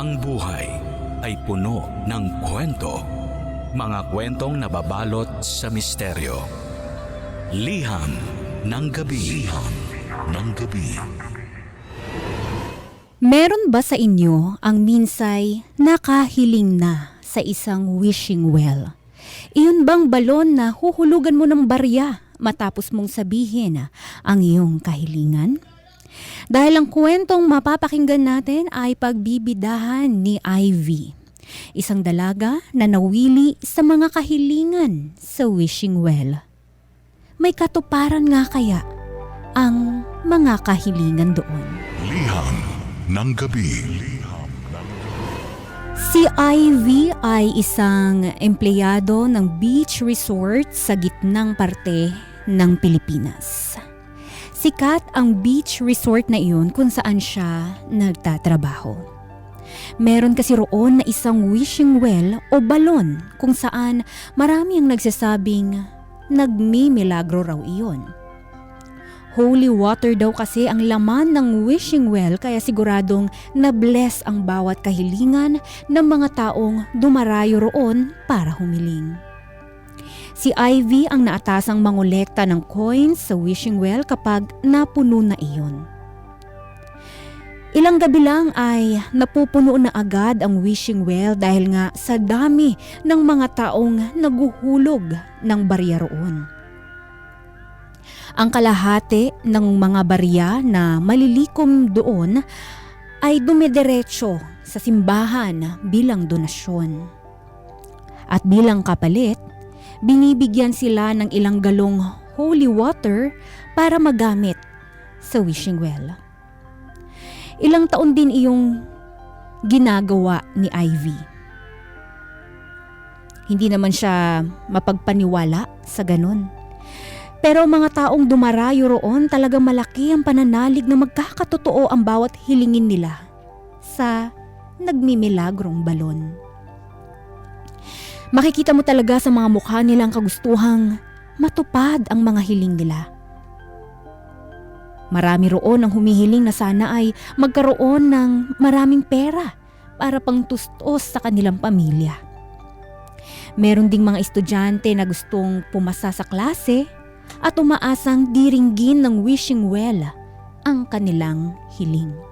Ang buhay ay puno ng kwento. Mga kwentong nababalot sa misteryo. Liham ng gabi. Liham ng gabi. Meron ba sa inyo ang minsay nakahiling na sa isang wishing well? Iyon bang balon na huhulugan mo ng barya matapos mong sabihin ang iyong kahilingan? Dahil ang kwentong mapapakinggan natin ay pagbibidahan ni Ivy. Isang dalaga na nawili sa mga kahilingan sa wishing well. May katuparan nga kaya ang mga kahilingan doon. Liham ng gabi. Si Ivy ay isang empleyado ng beach resort sa gitnang parte ng Pilipinas. Sikat ang beach resort na iyon kung saan siya nagtatrabaho. Meron kasi roon na isang wishing well o balon kung saan marami ang nagsasabing nagmimilagro raw iyon. Holy water daw kasi ang laman ng wishing well kaya siguradong na-bless ang bawat kahilingan ng mga taong dumarayo roon para humiling. Si Ivy ang naatasang mangolekta ng coins sa wishing well kapag napuno na iyon. Ilang gabi lang ay napupuno na agad ang wishing well dahil nga sa dami ng mga taong naguhulog ng barya roon. Ang kalahati ng mga barya na malilikom doon ay dumidiretso sa simbahan bilang donasyon. At bilang kapalit, binibigyan sila ng ilang galong holy water para magamit sa wishing well. Ilang taon din iyong ginagawa ni Ivy. Hindi naman siya mapagpaniwala sa ganun. Pero mga taong dumarayo roon talagang malaki ang pananalig na magkakatotoo ang bawat hilingin nila sa nagmimilagrong balon. Makikita mo talaga sa mga mukha nilang kagustuhang matupad ang mga hiling nila. Marami roon ang humihiling na sana ay magkaroon ng maraming pera para pang tustos sa kanilang pamilya. Meron ding mga estudyante na gustong pumasa sa klase at umaasang diringgin ng wishing well ang kanilang hiling.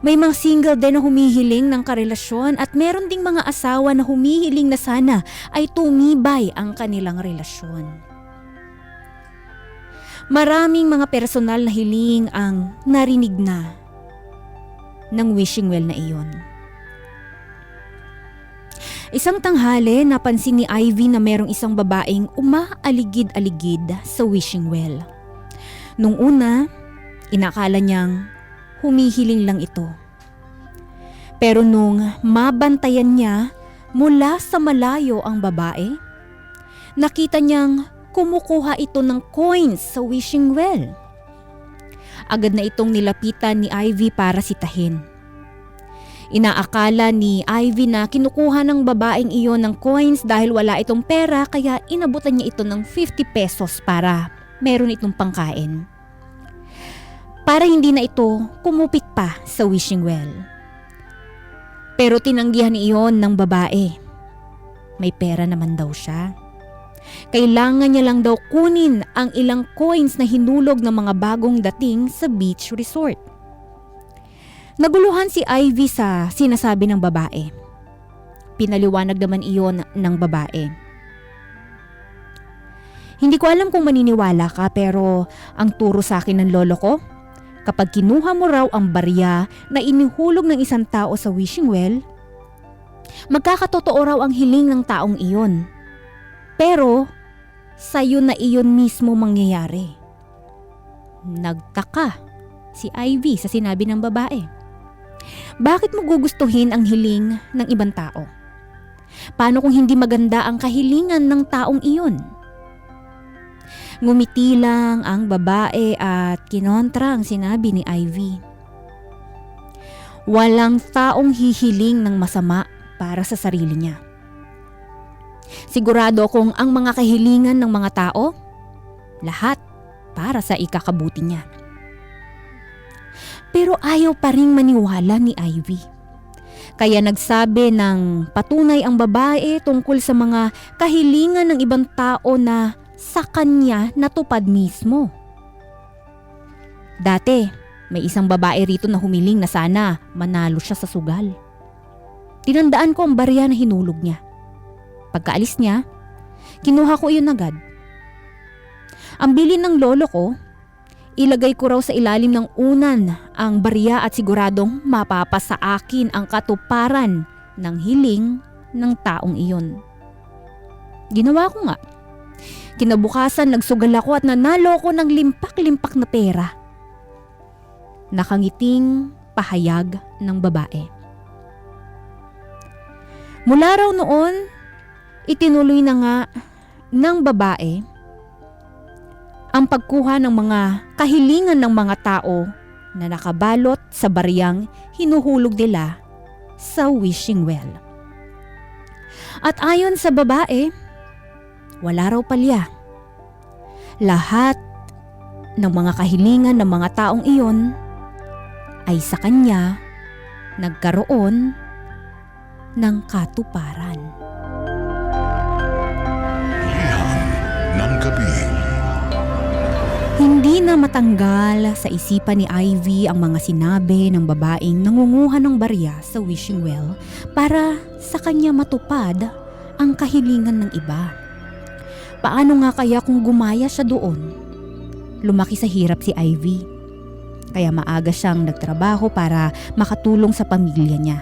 May mga single din na humihiling ng karelasyon at meron ding mga asawa na humihiling na sana ay tumibay ang kanilang relasyon. Maraming mga personal na hiling ang narinig na ng wishing well na iyon. Isang tanghali, napansin ni Ivy na merong isang babaeng umaaligid-aligid sa wishing well. Nung una, inakala niyang humihiling lang ito. Pero nung mabantayan niya mula sa malayo ang babae, nakita niyang kumukuha ito ng coins sa wishing well. Agad na itong nilapitan ni Ivy para sitahin. Inaakala ni Ivy na kinukuha ng babaeng iyon ng coins dahil wala itong pera kaya inabutan niya ito ng 50 pesos para meron itong pangkain. Para hindi na ito kumupit pa sa wishing well. Pero tinanggihan iyon ng babae. May pera naman daw siya. Kailangan niya lang daw kunin ang ilang coins na hinulog ng mga bagong dating sa beach resort. Naguluhan si Ivy sa sinasabi ng babae. Pinaliwanag naman iyon ng babae. Hindi ko alam kung maniniwala ka pero ang turo sa akin ng lolo ko, kapag kinuha mo raw ang barya na inihulog ng isang tao sa wishing well, magkakatotoo raw ang hiling ng taong iyon. Pero, sa'yo na iyon mismo mangyayari. Nagtaka si Ivy sa sinabi ng babae. Bakit mo gugustuhin ang hiling ng ibang tao? Paano kung hindi maganda ang kahilingan ng taong iyon? Ngumiti lang ang babae at kinontra ang sinabi ni Ivy. Walang taong hihiling ng masama para sa sarili niya. Sigurado kung ang mga kahilingan ng mga tao, lahat para sa ikakabuti niya. Pero ayaw pa ring maniwala ni Ivy. Kaya nagsabi ng patunay ang babae tungkol sa mga kahilingan ng ibang tao na sa kanya natupad mismo. Dati, may isang babae rito na humiling na sana manalo siya sa sugal. Tinandaan ko ang barya na hinulog niya. Pagkaalis niya, kinuha ko iyon agad. Ang bilin ng lolo ko, ilagay ko raw sa ilalim ng unan ang barya at siguradong mapapa sa akin ang katuparan ng hiling ng taong iyon. Ginawa ko nga. Kinabukasan nagsugal ako at nanalo ko ng limpak-limpak na pera. Nakangiting pahayag ng babae. Mula raw noon, itinuloy na nga ng babae ang pagkuha ng mga kahilingan ng mga tao na nakabalot sa bariyang hinuhulog nila sa wishing well. At ayon sa babae, wala raw palya. Lahat ng mga kahilingan ng mga taong iyon ay sa kanya nagkaroon ng katuparan. Liham ng gabi. Hindi na matanggal sa isipan ni Ivy ang mga sinabi ng babaeng nangunguha ng barya sa wishing well para sa kanya matupad ang kahilingan ng iba. Paano nga kaya kung gumaya siya doon? Lumaki sa hirap si Ivy. Kaya maaga siyang nagtrabaho para makatulong sa pamilya niya.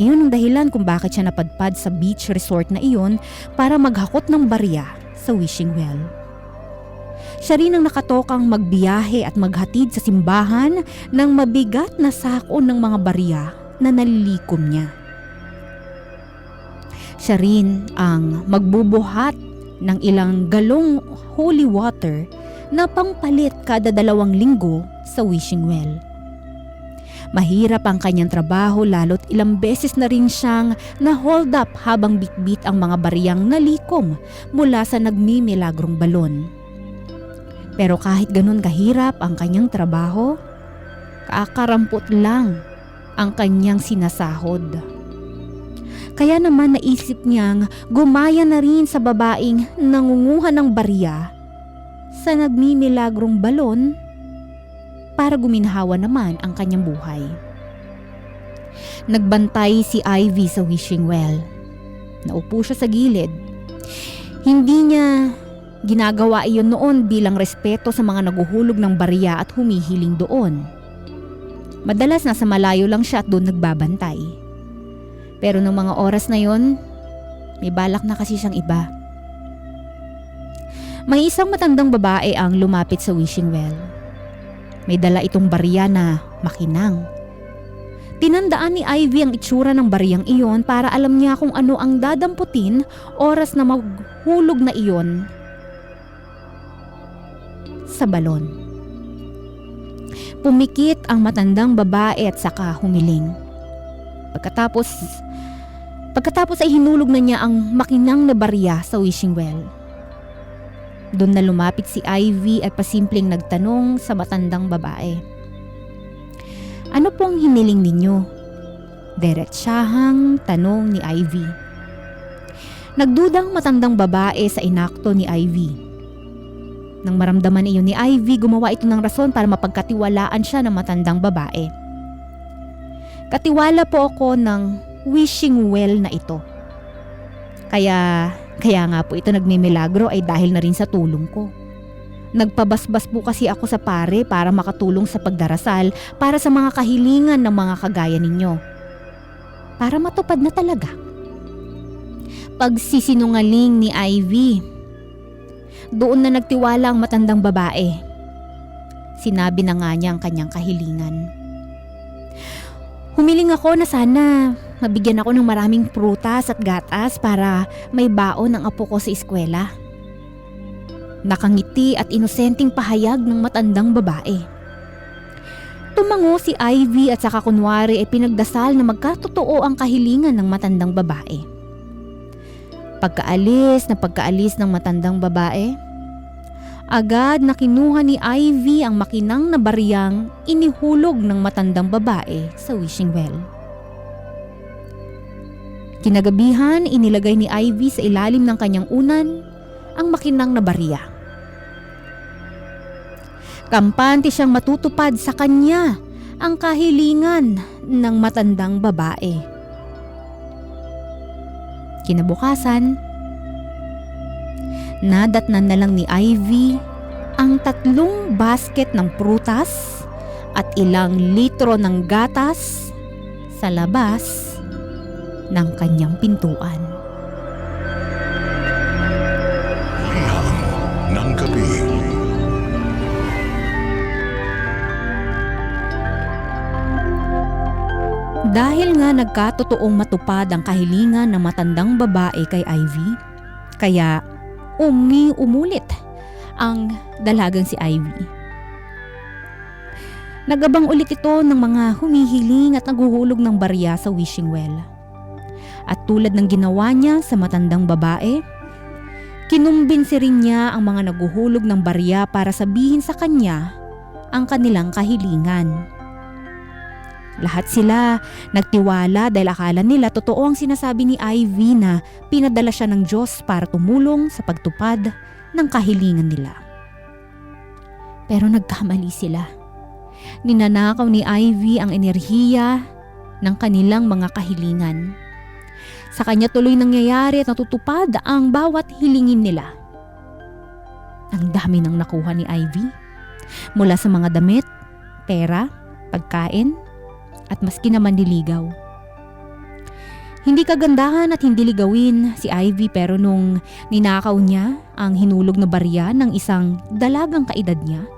Iyon ang dahilan kung bakit siya napadpad sa beach resort na iyon para maghakot ng barya sa wishing well. Siya rin ang nakatokang magbiyahe at maghatid sa simbahan ng mabigat na sako ng mga barya na nalilikom niya. Siya rin ang magbubuhat ng ilang galong holy water na pangpalit kada dalawang linggo sa wishing well. Mahirap ang kanyang trabaho lalo't ilang beses na rin siyang na-hold up habang bitbit ang mga bariyang nalikom mula sa nagmimilagrong balon. Pero kahit ganun kahirap ang kanyang trabaho, kakarampot lang ang kanyang sinasahod. Kaya naman naisip niyang gumaya na rin sa babaeng nangunguha ng barya sa nagmimilagrong balon para guminhawa naman ang kanyang buhay. Nagbantay si Ivy sa wishing well. Naupo siya sa gilid. Hindi niya Ginagawa iyon noon bilang respeto sa mga naguhulog ng barya at humihiling doon. Madalas nasa malayo lang siya at doon nagbabantay. Pero ng mga oras na yon, may balak na kasi siyang iba. May isang matandang babae ang lumapit sa wishing well. May dala itong barya na makinang. Tinandaan ni Ivy ang itsura ng bariyang iyon para alam niya kung ano ang dadamputin oras na maghulog na iyon sa balon. Pumikit ang matandang babae at saka humiling. Pagkatapos, pagkatapos ay hinulog na niya ang makinang na barya sa wishing well. Doon na lumapit si Ivy at pasimpleng nagtanong sa matandang babae. Ano pong hiniling ninyo? Diretsahang tanong ni Ivy. Nagdudang matandang babae sa inakto ni Ivy. Nang maramdaman iyon ni Ivy, gumawa ito ng rason para mapagkatiwalaan siya ng matandang babae. Katiwala po ako ng wishing well na ito. Kaya, kaya nga po ito nagmimilagro ay dahil na rin sa tulong ko. Nagpabasbas po kasi ako sa pare para makatulong sa pagdarasal para sa mga kahilingan ng mga kagaya ninyo. Para matupad na talaga. Pagsisinungaling ni Ivy, doon na nagtiwala ang matandang babae. Sinabi na nga niya ang kanyang kahilingan. Humiling ako na sana mabigyan ako ng maraming prutas at gatas para may baon ng apo ko sa eskwela. Nakangiti at inosenteng pahayag ng matandang babae. Tumango si Ivy at saka kunwari ay pinagdasal na magkatotoo ang kahilingan ng matandang babae. Pagkaalis na pagkaalis ng matandang babae, agad na kinuha ni Ivy ang makinang na bariyang inihulog ng matandang babae sa wishing well. Kinagabihan, inilagay ni Ivy sa ilalim ng kanyang unan ang makinang na barya. Kampante siyang matutupad sa kanya ang kahilingan ng matandang babae. Kinabukasan, nadatnan na lang ni Ivy ang tatlong basket ng prutas at ilang litro ng gatas sa labas ng kanyang pintuan. Liham ng gabi. Dahil nga nagkatotoong matupad ang kahilingan ng matandang babae kay Ivy, kaya umi-umulit ang dalagang si Ivy. Nagabang ulit ito ng mga humihiling at naguhulog ng barya sa wishing well. At tulad ng ginawa niya sa matandang babae, kinumbinsi rin niya ang mga naguhulog ng barya para sabihin sa kanya ang kanilang kahilingan. Lahat sila nagtiwala dahil akala nila totoo ang sinasabi ni Ivy na pinadala siya ng Diyos para tumulong sa pagtupad ng kahilingan nila. Pero nagkamali sila. Ninanakaw ni Ivy ang enerhiya ng kanilang mga kahilingan. Sa kanya tuloy nangyayari at natutupad ang bawat hilingin nila. Ang dami nang nakuha ni Ivy. Mula sa mga damit, pera, pagkain, at maski naman diligaw. Hindi kagandahan at hindi ligawin si Ivy pero nung ninakaw niya ang hinulog na barya ng isang dalagang kaedad niya,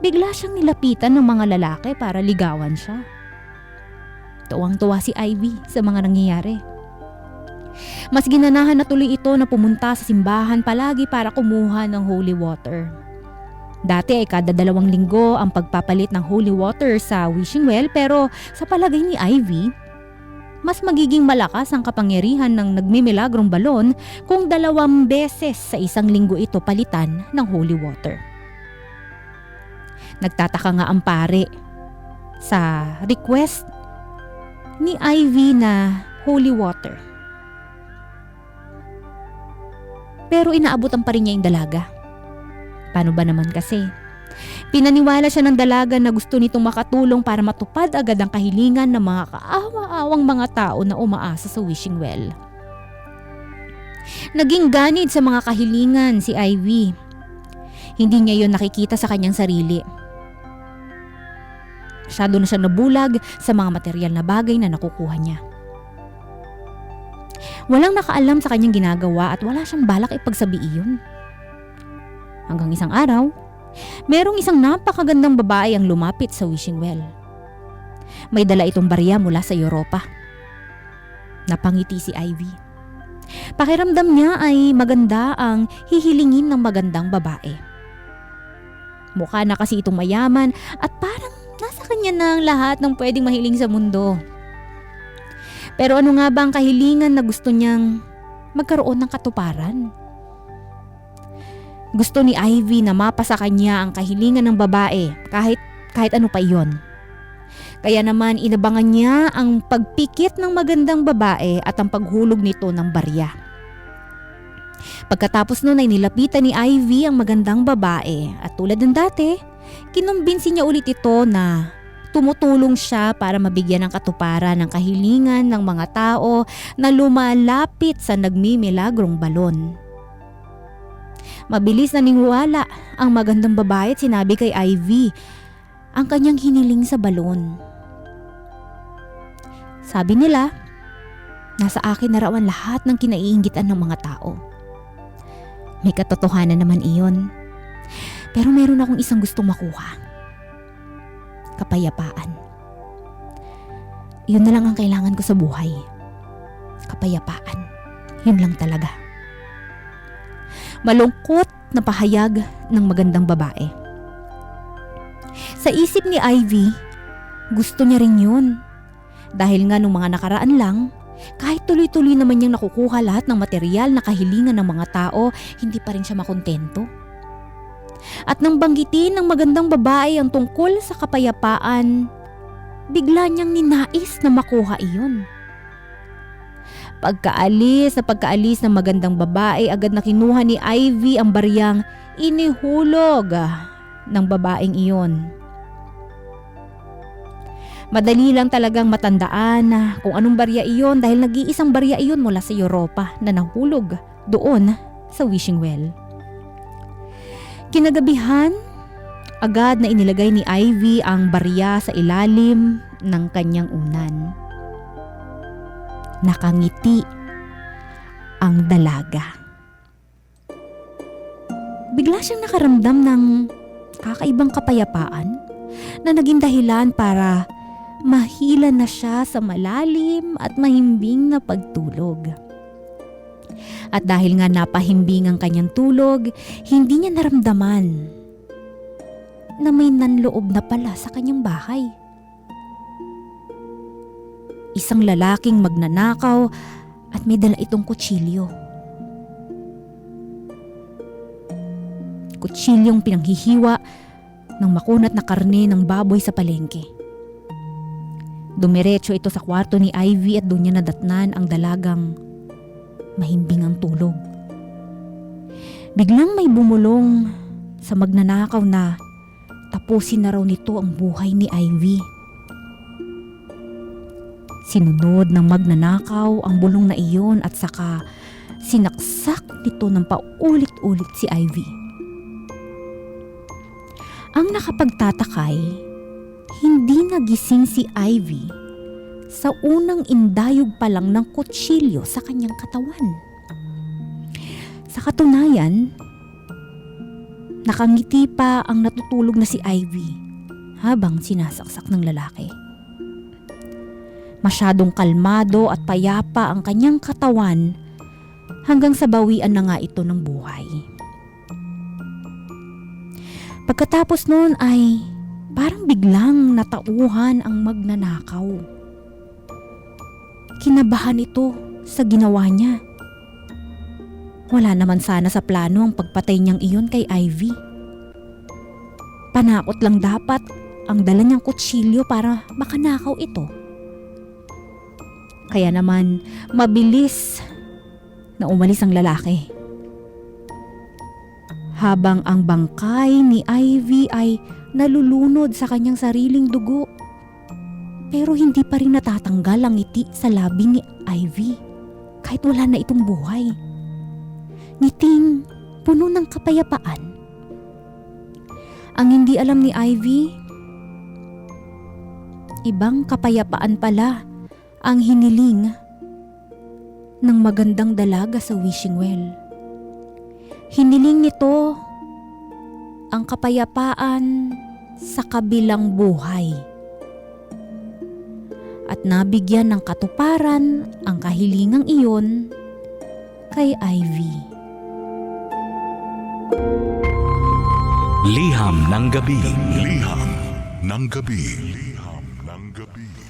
bigla siyang nilapitan ng mga lalaki para ligawan siya. Tuwang-tuwa si Ivy sa mga nangyayari. Mas ginanahan na tuloy ito na pumunta sa simbahan palagi para kumuha ng holy water. Dati ay kada dalawang linggo ang pagpapalit ng holy water sa wishing well pero sa palagay ni Ivy, mas magiging malakas ang kapangyarihan ng nagmimilagrong balon kung dalawang beses sa isang linggo ito palitan ng holy water. Nagtataka nga ang pare sa request ni Ivy na holy water. Pero inaabutan pa rin niya yung dalaga. Paano ba naman kasi? Pinaniwala siya ng dalaga na gusto nitong makatulong para matupad agad ang kahilingan ng mga kaawa-awang mga tao na umaasa sa wishing well. Naging ganid sa mga kahilingan si Ivy. Hindi niya yon nakikita sa kanyang sarili. Masyado na siya nabulag sa mga material na bagay na nakukuha niya. Walang nakaalam sa kanyang ginagawa at wala siyang balak ipagsabi iyon. Hanggang isang araw, merong isang napakagandang babae ang lumapit sa wishing well. May dala itong barya mula sa Europa. Napangiti si Ivy. Pakiramdam niya ay maganda ang hihilingin ng magandang babae. Mukha na kasi itong mayaman at parang nasa kanya na ang lahat ng pwedeng mahiling sa mundo. Pero ano nga ba ang kahilingan na gusto niyang magkaroon ng katuparan? Gusto ni Ivy na mapasa kanya ang kahilingan ng babae kahit kahit ano pa iyon. Kaya naman inabangan niya ang pagpikit ng magandang babae at ang paghulog nito ng barya. Pagkatapos nun ay nilapitan ni Ivy ang magandang babae at tulad ng dati, kinumbinsi niya ulit ito na tumutulong siya para mabigyan ng katuparan ng kahilingan ng mga tao na lumalapit sa nagmimilagrong balon. Mabilis na niniwala ang magandang babae at sinabi kay Ivy ang kanyang hiniling sa balon. Sabi nila, nasa akin na raw ang lahat ng kinaiingitan ng mga tao. May katotohanan naman iyon. Pero meron akong isang gustong makuha. Kapayapaan. Yun na lang ang kailangan ko sa buhay. Kapayapaan. Yun lang talaga. Malungkot na pahayag ng magandang babae. Sa isip ni Ivy, gusto niya rin yun. Dahil nga nung mga nakaraan lang, kahit tuloy-tuloy naman niyang nakukuha lahat ng material na kahilingan ng mga tao, hindi pa rin siya makontento. At nang banggitin ng magandang babae ang tungkol sa kapayapaan, bigla niyang ninais na makuha iyon. Pagkaalis sa pagkaalis ng magandang babae, agad na kinuha ni Ivy ang bariyang inihulog ng babaeng iyon. Madali lang talagang matandaan kung anong barya iyon dahil nag-iisang barya iyon mula sa Europa na nahulog doon sa wishing well. Kinagabihan, agad na inilagay ni Ivy ang barya sa ilalim ng kanyang unan. Nakangiti ang dalaga. Bigla siyang nakaramdam ng kakaibang kapayapaan na naging dahilan para mahila na siya sa malalim at mahimbing na pagtulog. At dahil nga napahimbing ang kanyang tulog, hindi niya naramdaman na may nanloob na pala sa kanyang bahay. Isang lalaking magnanakaw at may dala itong kutsilyo. Kutsilyong pinanghihiwa ng makunat na karne ng baboy sa palengke. Dumiretso ito sa kwarto ni Ivy at doon niya nadatnan ang dalagang mahimbing ang tulog. Biglang may bumulong sa magnanakaw na tapusin na raw nito ang buhay ni Ivy. Sinunod ng magnanakaw ang bulong na iyon at saka sinaksak nito ng paulit-ulit si Ivy. Ang nakapagtatakay, hindi nagising si Ivy sa unang indayog pa lang ng kutsilyo sa kanyang katawan. Sa katunayan, nakangiti pa ang natutulog na si Ivy habang sinasaksak ng lalaki. Masyadong kalmado at payapa ang kanyang katawan hanggang sa bawian na nga ito ng buhay. Pagkatapos noon ay parang biglang natauhan ang magnanakaw. Kinabahan ito sa ginawa niya. Wala naman sana sa plano ang pagpatay niyang iyon kay Ivy. Panakot lang dapat ang dala niyang kutsilyo para makanakaw ito. Kaya naman mabilis na umalis ang lalaki. Habang ang bangkay ni Ivy ay nalulunod sa kanyang sariling dugo. Pero hindi pa rin natatanggal ang ngiti sa labi ni Ivy kahit wala na itong buhay. Ngiting puno ng kapayapaan. Ang hindi alam ni Ivy, ibang kapayapaan pala ang hiniling ng magandang dalaga sa wishing well. Hiniling nito ang kapayapaan sa kabilang buhay. At nabigyan ng katuparan ang kahilingang iyon kay Ivy. Liham ng gabi. Liham ng gabi. Liham ng gabi.